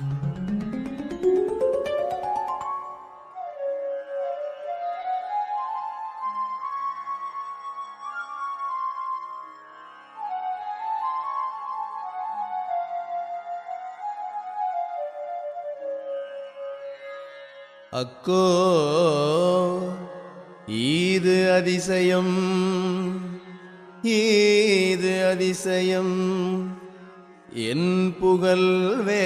அக்கோ ஈது அதிசயம் ஈது அதிசயம் என் புகழ்வே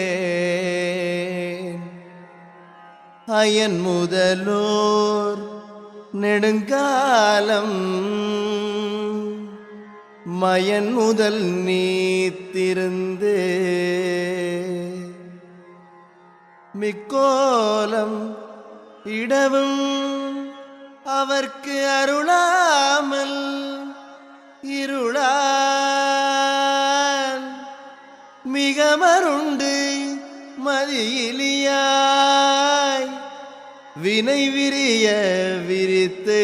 அயன் முதலோர் நெடுங்காலம். மயன் முதல் நீத்திருந்து மிக்கோலம் இடவும் அவர்க்கு அருளாமல் இருளான் மிக மருண்டு மதியிலியாய் வினை விரிய விரித்து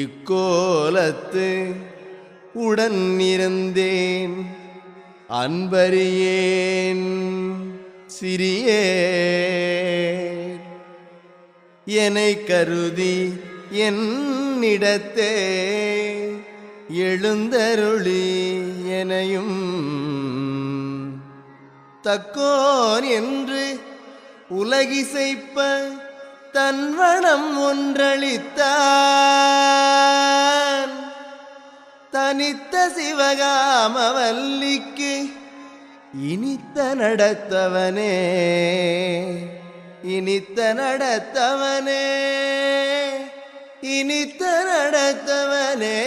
இக்கோலத்து உடன் இருந்தேன். அன்பறியேன் சிறியே என்னை கருதி என்னிடத்தே எழுந்தருளி எனையும் தக்கோன் என்று உலகிசைப்ப தன்வனம் ஒன்றளித்தான். தனித்த சிவகாமவல்லிக்கு இனித்த நடத்தவனே. இனித்த நடத்தவனே. இனித்த நடத்தவனே.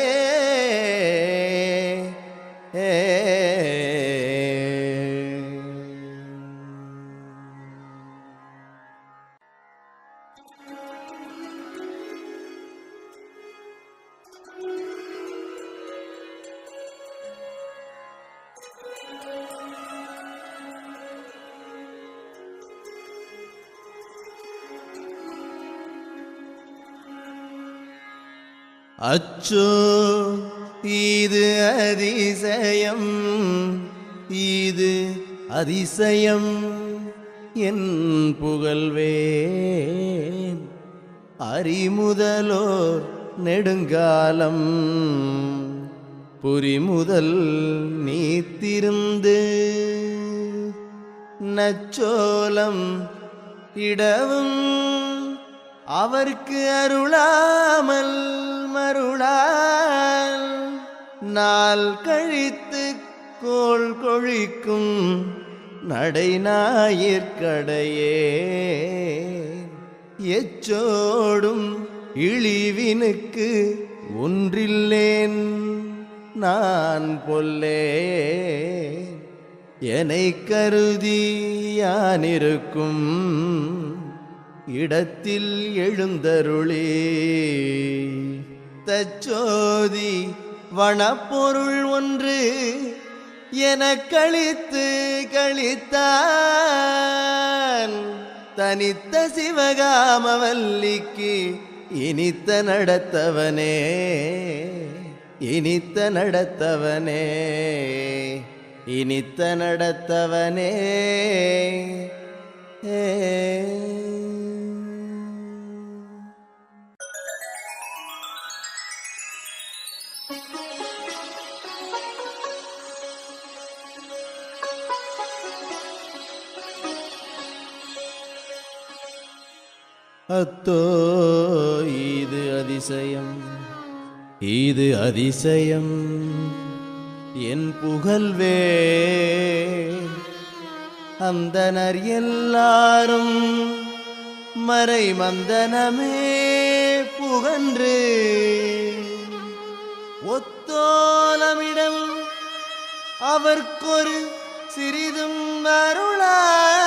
ஏ அச்சோ இது அதிசயம் இது அதிசயம் என் புகழ்வேன் அறிமுதலோர் நெடுங்காலம் புரிமுதல் நீத்திருந்து. நச்சோலம் இடவும் அவர்க்கு அருளாமல் மருளால் நாள் கழித்து கோள் கொழிக்கும் நடை நடைநாயிற்கடையே எச்சோடும் இழிவினுக்கு ஒன்றில்லேன் நான் பொல்லே என்னை கருதி யானிருக்கும் இடத்தில் எழுந்தருளே. தச்சோதி வனப்பொருள் ஒன்று என கழித்து கழித்தான். தனித்த சிவகாமவல்லிக்கு இனித்த நடத்தவனே இனித்த நடத்தவனே இனித்த நடத்தவனே. ஏ அத்தோ இது அதிசயம். இது அதிசயம். என் புகழ்வே. அந்தனர் எல்லாரும் மறை மந்தனமே புகன்று ஒத்தோலமிடம் அவர்க்கொரு சிறிதும் அருளார்.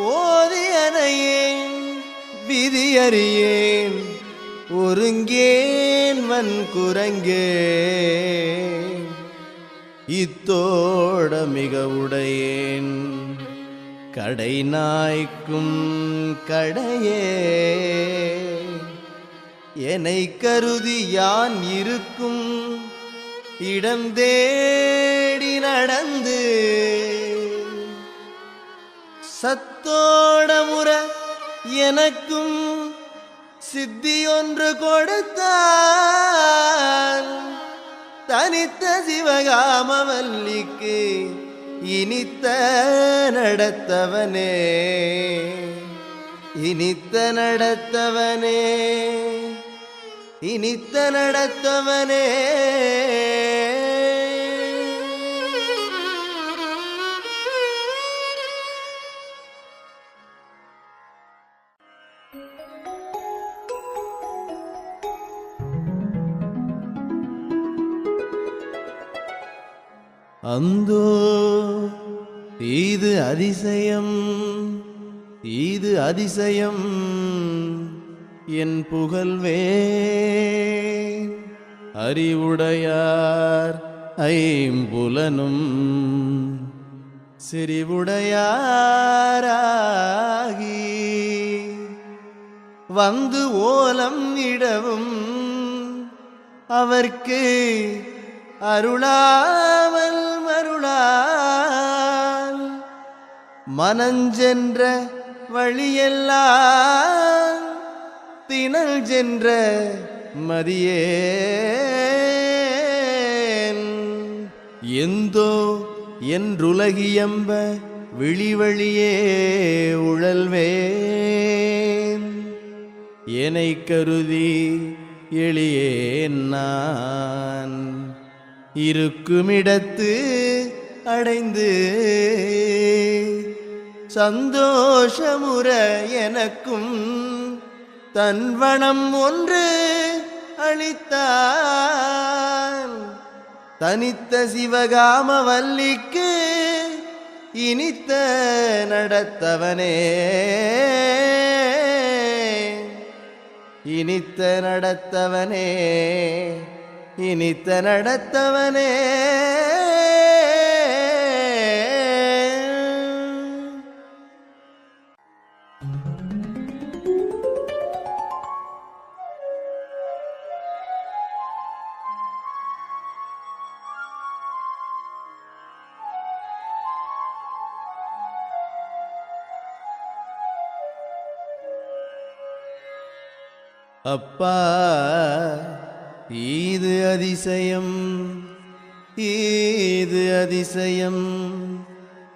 ஓதியனையேன் விதியறியேன் ஒருங்கேன் வன் குரங்கே இத்தோட மிக உடையேன் கடை நாய்க்கும் கடையே. என்னை கருதி யான் இருக்கும் இடம் தேடி நடந்து சத் முறை எனக்கும் சித்தி ஒன்று கொடுத்தான் தனித்த சிவகாமவல்லிக்கு இனித்த நடத்தவனே. இனித்த நடத்தவனே. இனித்த நடத்தவனே. அந்தோ இது அதிசயம் இது அதிசயம் என் புகழ்வே. அறிவுடையார் ஐம்புலனும் செறிவுடையாராகி. வந்து ஓலம் இடவும் அவர்க்கு அருளாமல் அருளால் மனஞ்சென்ற வழியெல்லாம் திணல் சென்ற மதியேன். எந்தோ என்றுலகியம்ப விழிவழியே உழல்வேன். என்னை கருதி எளியேன் நான். இருக்குமிடத்து அடைந்து சந்தோஷமுற எனக்கும் தன்வனம் ஒன்று அளித்தான் தனித்த சிவகாம வல்லிக்கு இனித்த நடத்தவனே. இனித்த நடத்தவனே. இனித்த நடத்தவனே. அப்பா இது அதிசயம் இது அதிசயம்.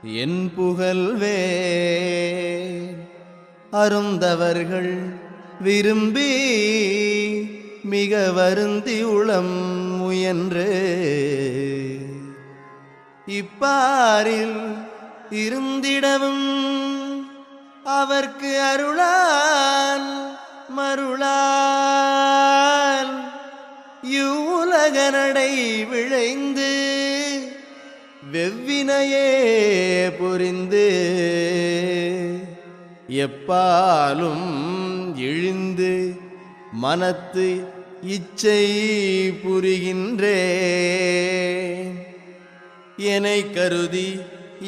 என் புகழ்வே அருந்தவர்கள் விரும்பி மிக வருந்தி உளம் முயன்று. இப்பாரில் இருந்திடவும் அவர்க்கு அருளால் மருளால் இவ்வுலக நடை விழைந்து வெவ்வினையே புரிந்து எப்பாலும் இழிந்து மனத்து இச்சை புரிகின்றே என்னை கருதி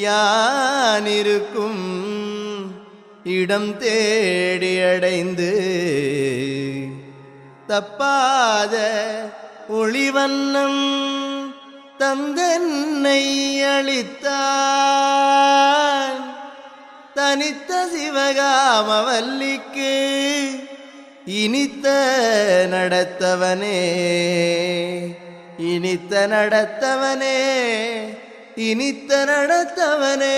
யானிருக்கும் இடம் தேடி அடைந்து தப்பாத ஒளிவண்ணம் தந்தென்னை அளித்தான் தனித்த சிவகாமவல்லிக்கு இனித்த நடத்தவனே இனித்த நடத்தவனே. இனித்த நடத்தவனே.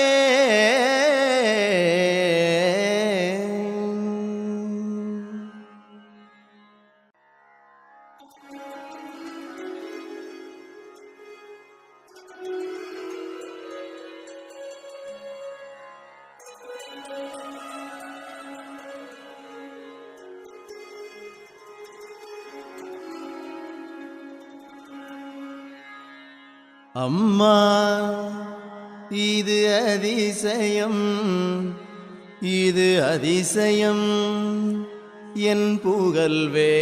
அம்மா இது அதிசயம் இது அதிசயம். என் புகழ்வே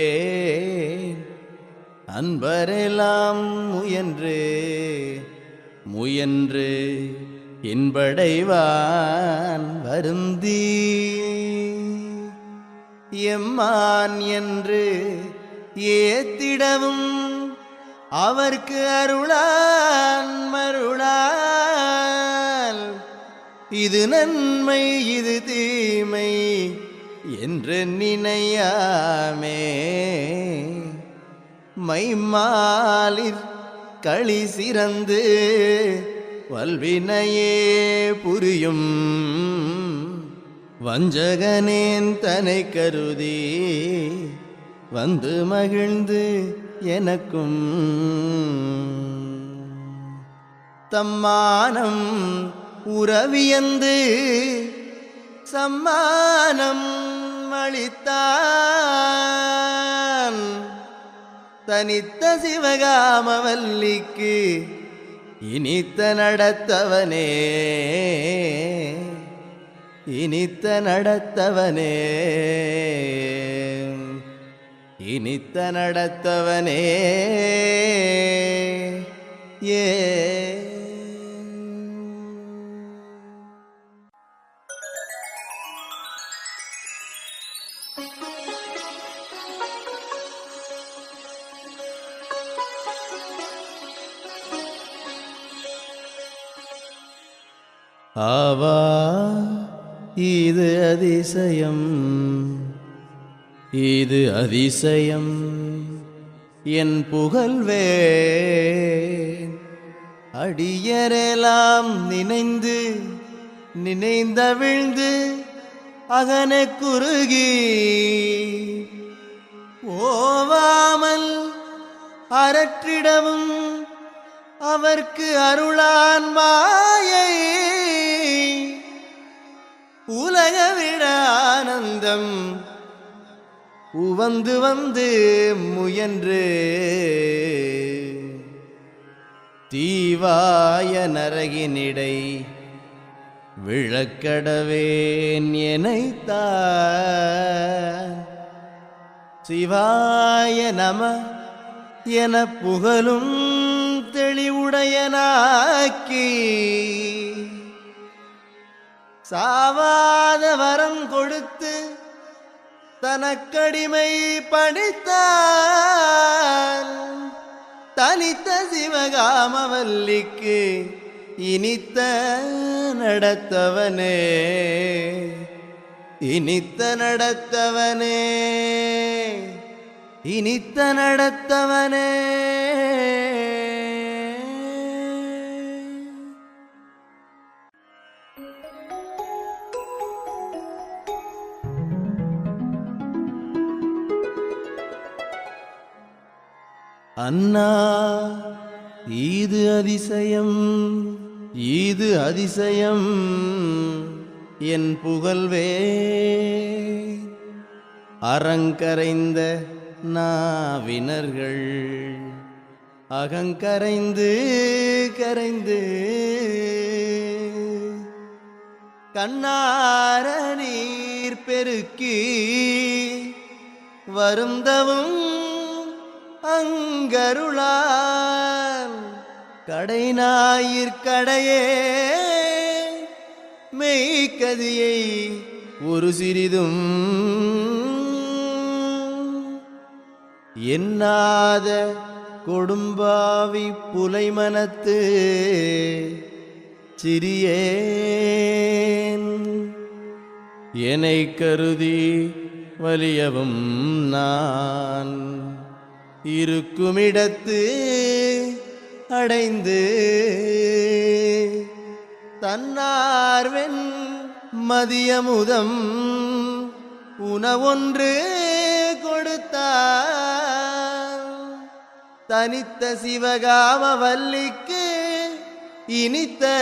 அன்பரெல்லாம் முயன்று முயன்று இன்படைவான் வருந்தி எம்மான் என்று ஏத்திடவும் அவர்க்கு அருளான் மருளால். இது நன்மை இது தீமை என்று நினையாமே. மைமாலிற் களி சிறந்து வல்வினையே புரியும். வஞ்சகனேன் தனை கருதி வந்து மகிழ்ந்து எனக்கும் தம்மானம் உறவியந்து சம்மானம் அளித்தான். தனித்த சிவகாமவல்லிக்கு இனித்த நடத்தவனே. இனித்த நடத்தவனே. இனித்த நடத்தவனே. ஏ. ஆவா இது அதிசயம். இது அதிசயம். என் புகழ்வேன். அடியரெல்லாம் நினைந்து நினைந்தவிழ்ந்து அகன குறுகி ஓவாமல் அரற்றிடவும் அவர்க்கு அருளான் மாயை. உலகவிட ஆனந்தம் உவந்து வந்து முயன்று. தீவாய நரகினிடை விழக்கடவேன் எனைத்தான் சிவாய நம என புகழும் தெளிவுடையனாக்கி. சாவாத வரம் கொடுத்து தனக்கடிமை படைத்தான் தனித்த சிவகாமவல்லிக்கு இனித்த நடத்தவனே. இனித்த நடத்தவனே. இனித்த நடத்தவனே. அண்ணா இது அதிசயம் இது அதிசயம் என் புகழ்வே. அறங்கரைந்த நாவினர்கள் அகங்கரைந்து கரைந்து கண்ணார நீர் பெருக்கி வருந்தவும் அங்கருளான் கடை ஞாயிற்கடையே மெய்கதியை ஒரு சிறிதும் என்னாத கொடும்பாவி புலைமனத்து சிறியேன். என்னை கருதி வலியவும் நான். இருக்குமிடத்து அடைந்து தன்னார்வென் மதியமுதம் உணவொன்று கொடுத்தார். தனித்த சிவகாம வல்லிக்கு இனித்த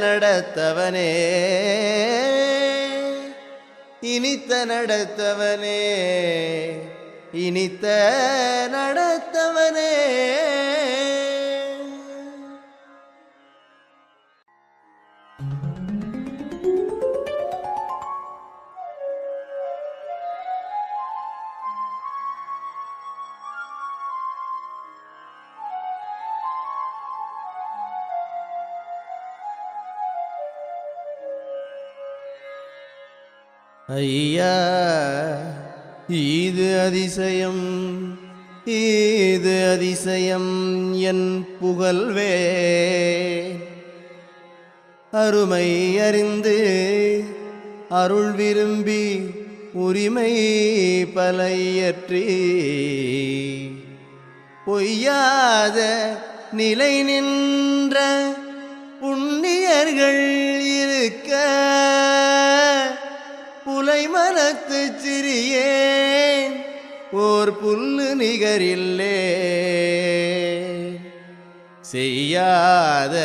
நடத்தவனே. இனித்த நடத்தவனே. இனித்த நடத்தவனே. ஐயா இது அதிசயம் இது அதிசயம் என் புகழ்வே. அருமை அறிந்து அருள் விரும்பி உரிமை பலையற்றி பொய்யாத நிலை நின்ற புண்ணியர்கள் புலை சிறியேன் ஓர் புல்லு நிகரில்லே. செய்யாத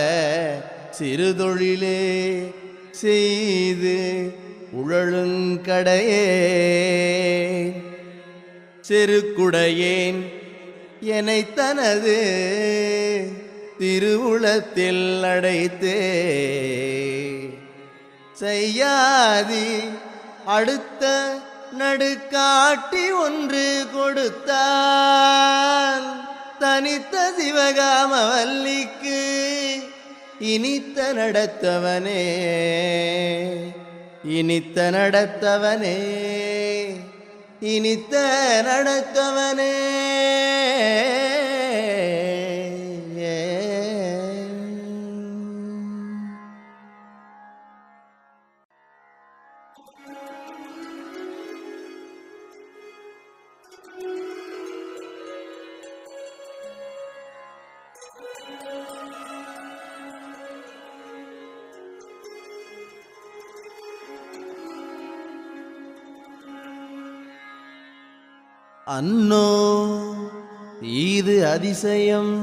சிறுதொழிலே செய்து உழலுங்கடையே செருக்குடையேன் என்னை தனது திருவுளத்தில் அடைத்தே. செய்யாதி அடுத்த நடுக்காட்டி ஒன்று கொடுத்தான் தனித்த சிவகாம வல்லிக்கு இனித்த நடத்தவனே இனித்த நடத்தவனே இனித்த நடத்தவனே. அன்னோ இது அதிசயம்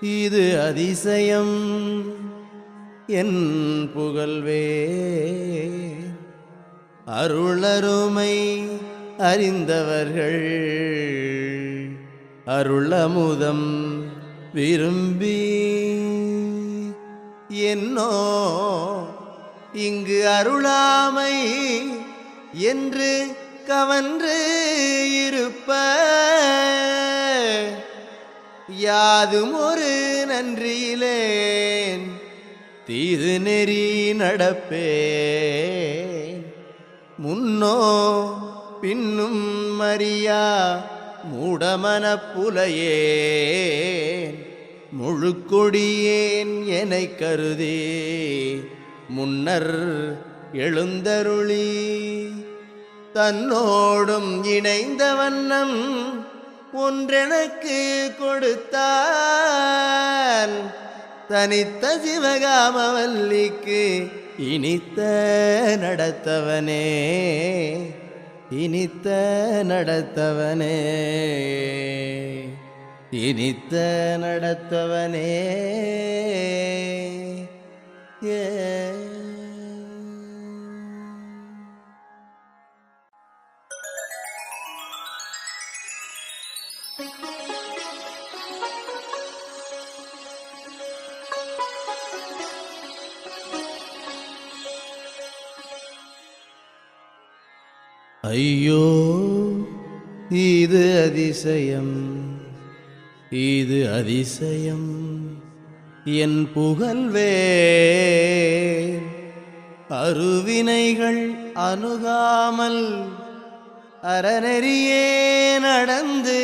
இது அதிசயம் என் புகழ்வே. அருளருமை அறிந்தவர்கள் அருளமுதம் விரும்பி என்னோ இங்கு அருளாமை என்று கவன்று இருப்ப. யாதும் ஒரு நன்றியிலேன் தீது நெறி நடப்பேன். முன்னோ பின்னும் மரியா மூடமனப்புலையேன் முழுக்கொடியேன் என கருதி முன்னர் எழுந்தருளி. தன்னோடும் இணைந்த வண்ணம் ஒன்றெனக்கு கொடுத்தான் தனித்த சிவகாமவல்லிக்கு இனித்த நடத்தவனே. இனித்த நடத்தவனே. இனித்த நடத்தவனே. ஏ ஐயோ இது அதிசயம். இது அதிசயம். என் புகழ்வே. அருவினைகள் அணுகாமல் அறநெறியே நடந்து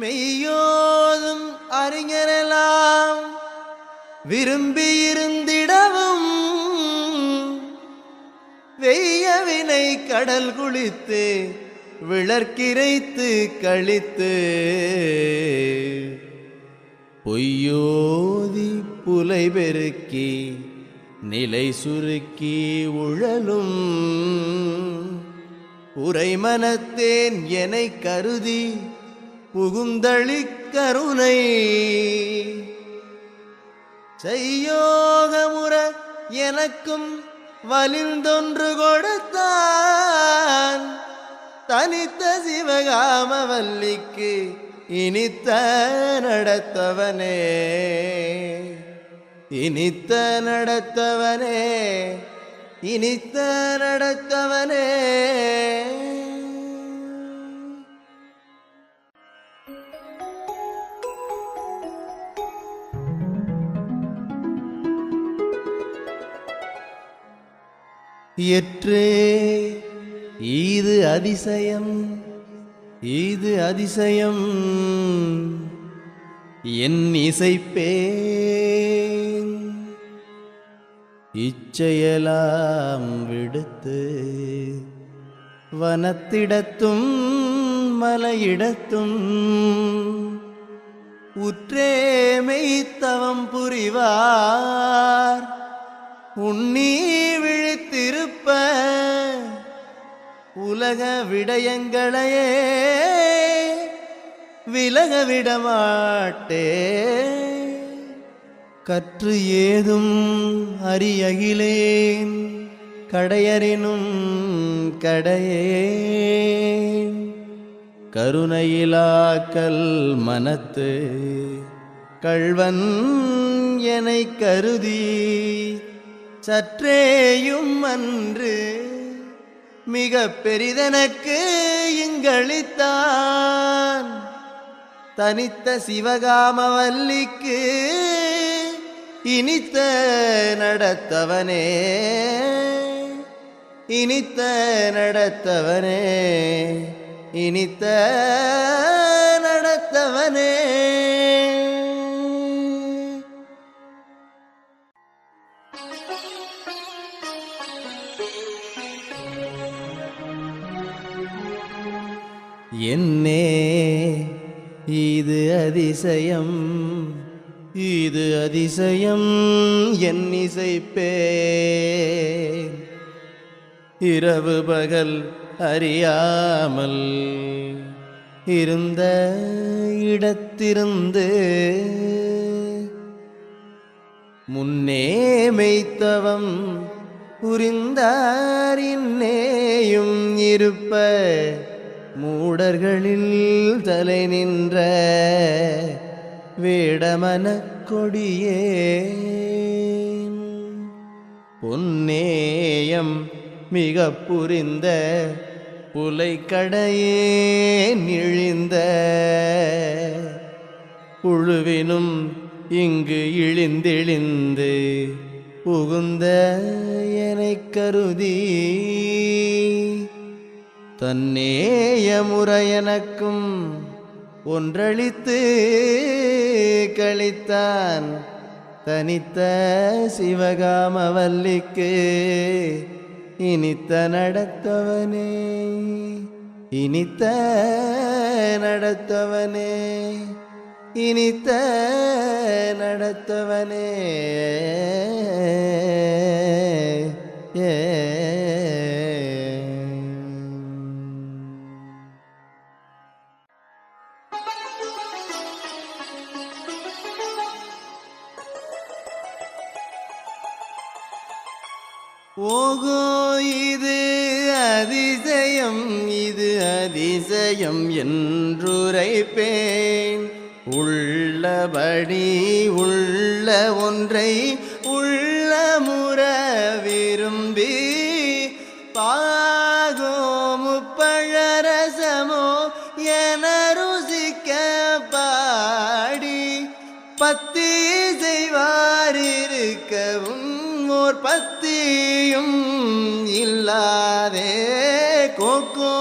மெய்யோதும் அறிஞரெல்லாம் விரும்பியிருந்திட வெய்யவினை கடல் குளித்து விளர்க்கிரைத்து கழித்து. பொய்யோதி புலை பெருக்கி நிலை சுருக்கி உழலும். உரைமனத்தேன் எனை கருதி புகுந்தளிக்கருணை செய்யோகமுற எனக்கும் வலிந்தொன்று கொடுத்தான். தனித்த சிவகாம வல்லிக்கு இனித்த நடத்தவனே. இனித்த நடத்தவனே. இனித்த நடத்தவனே. எற்றே இது அதிசயம். இது அதிசயம். என் இசைப்பேன். இச்சையெல்லாம் விடுத்து வனத்திடத்தும் மலையிடத்தும் உற்றேமை தவம் புரிவார். உண்ணி இருப்ப உலக விடயங்களையே விலக விடமாட்டே கற்று ஏதும் அரியகிலேன் கடையறினும் கடையேன். கருணையிலாக்கல் மனத்து கள்வன் எனை கருதி சற்றேயும் அன்று மிக பெரிதனக்கு இங்களித்தான் தனித்த சிவகாமவல்லிக்கு இனித்த நடத்தவனே. இனித்த நடத்தவனே. இனித்த நடத்தவனே. என்னே இது அதிசயம் இது அதிசயம் என் இசைப்பே இரவு பகல் அறியாமல் இருந்த இடத்திருந்து முன்னே மெய்த்தவம் புரிந்தாரின்னேயும் இருப்ப மூடர்களில் தலை நின்ற வேடமன கொடியே பொன்னேயம் மிக புரிந்த புலைக்கடையே நிழிந்த புழுவினும் இங்கு இழிந்திழிந்து புகுந்த எனைக் கருதி தன்னேய முறையனக்கும் ஒன்றளித்து கழித்தான் தனித்த சிவகாமவல்லிக்கு இனித்த நடத்தவனே இனித்த நடத்தவனே இனித்த நடத்தவனே. ஏ. அதிசயம் என்றுரைப்பேன். உள்ளபடி உள்ள ஒன்றை உள்ள முற விரும்பி பாகோ முப்பழரசமோ என ருசிக்க பாடி பத்தி செய்வாரிருக்கவும் ஓர் பத்தியும் இல்லாதே கோகோ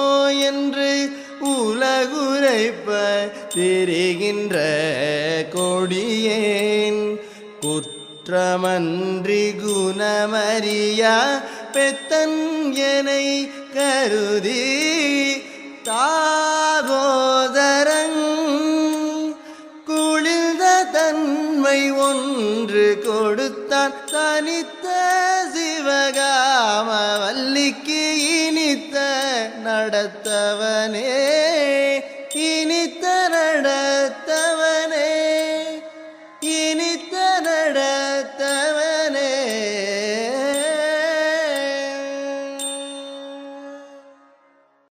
என்று உலகுரைப்ப திரிகின்ற கொடியேன். குற்றமன்றி குணமறியா பெத்தன் எனை கருதி தாகோதரங் குளிர்ந்த தன்மை ஒன்று கொடுத்தான் தனித்த சிவகாம வல்லிக்கு நடத்தவனே.